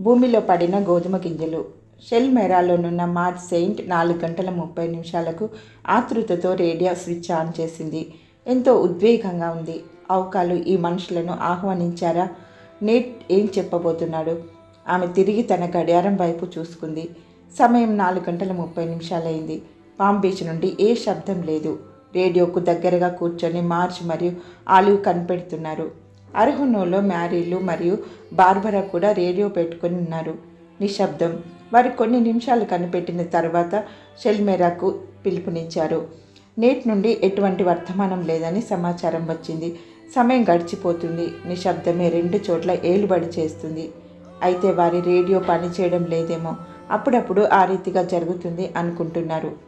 భూమిలో పడిన గోధుమ గింజలు. షెల్ మెరాలోనున్న మార్చ్ సెయింట్ నాలుగు గంటల ముప్పై నిమిషాలకు ఆతృతతో రేడియో స్విచ్ ఆన్ చేసింది. ఎంతో ఉద్వేగంగా ఉంది. అవకాలు ఈ మనుషులను ఆహ్వానించారా? నేట్ ఏం చెప్పబోతున్నాడు? ఆమె తిరిగి తన గడియారం వైపు చూసుకుంది. సమయం నాలుగు గంటల ముప్పై నిమిషాలైంది. పామ్ బీచ్ నుండి ఏ శబ్దం లేదు. రేడియోకు దగ్గరగా కూర్చొని మార్చ్ మరియు ఆలివ్ కనిపెడుతున్నారు. అర్హునోలో మ్యారీలు మరియు బార్బరా కూడా రేడియో పెట్టుకుని ఉన్నారు. నిశ్శబ్దం. వారు కొన్ని నిమిషాలు కనిపెట్టిన తర్వాత షెల్మెరాకు పిలుపునిచ్చారు. నేటి నుండి ఎటువంటి వర్తమానం లేదని సమాచారం వచ్చింది. సమయం గడిచిపోతుంది. నిశ్శబ్దమే రెండు చోట్ల ఏలుబడి చేస్తుంది. అయితే వారి రేడియో పనిచేయడం లేదేమో. అప్పుడప్పుడు ఆ రీతిగా జరుగుతుంది అనుకుంటున్నారు.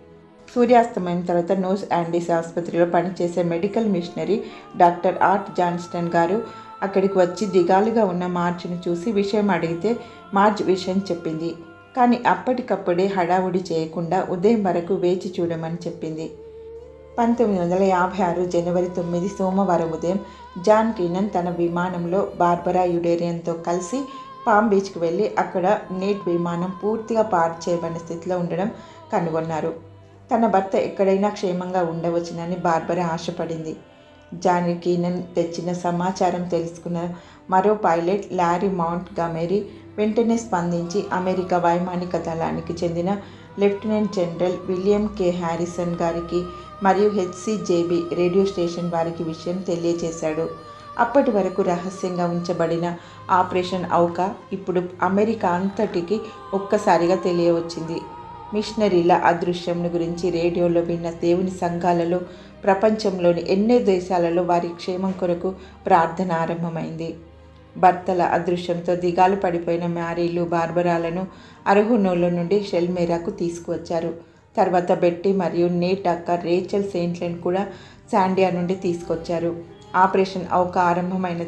సూర్యాస్తమయం తర్వాత నోస్ యాండీస్ ఆసుపత్రిలో పనిచేసే medical missionary doctor Art Johnston గారు అక్కడికి వచ్చి దిగాలుగా ఉన్న మార్చ్ను చూసి విషయం అడిగితే మార్చ్ విషయం చెప్పింది. కానీ అప్పటికప్పుడే హడావుడి చేయకుండా ఉదయం వరకు వేచి చూడమని చెప్పింది. పంతొమ్మిది వందల యాభై ఆరు జనవరి తొమ్మిది సోమవారం ఉదయం జాన్ కీనన్ తన విమానంలో బార్బరా యుడేరియన్తో కలిసి పామ్ బీచ్కి వెళ్ళి అక్కడ నేట్ విమానం పూర్తిగా పార్క్ చేయబడిన స్థితిలో ఉండడం కనుగొన్నారు. తన భర్త ఎక్కడైనా క్షేమంగా ఉండవచ్చునని బార్బరా ఆశపడింది. జానీ కీనన్ తెచ్చిన సమాచారం తెలుసుకున్న మరో పైలట్ లారీ మౌంట్ గమేరీ వెంటనే స్పందించి అమెరికా వైమానిక దళానికి చెందిన lieutenant general William K. Harrison గారికి మరియు హెచ్సిజేబి రేడియో స్టేషన్ వారికి విషయం తెలియజేశాడు అప్పటి వరకు రహస్యంగా ఉంచబడిన ఆపరేషన్ ఔకా ఇప్పుడు అమెరికా అంతటికి ఒక్కసారిగా తెలియవచ్చింది. మిషనరీల అదృశ్యం గురించి రేడియోలో విన్న దేవుని సంఘాలలో ప్రపంచంలోని ఎన్నో దేశాలలో వారి క్షేమం కొరకు ప్రార్థన ఆరంభమైంది. భర్తల అదృశ్యంతో దిగాలు పడిపోయిన మ్యారీలు బార్బరాలను అర్హునోల నుండి షెల్మేరాకు తీసుకువచ్చారు. తర్వాత బెట్టి మరియు నేట్ అక్క రేచల్ సెయింట్లను కూడా శాండియా నుండి తీసుకొచ్చారు. ఆపరేషన్ అవక ఆరంభమైన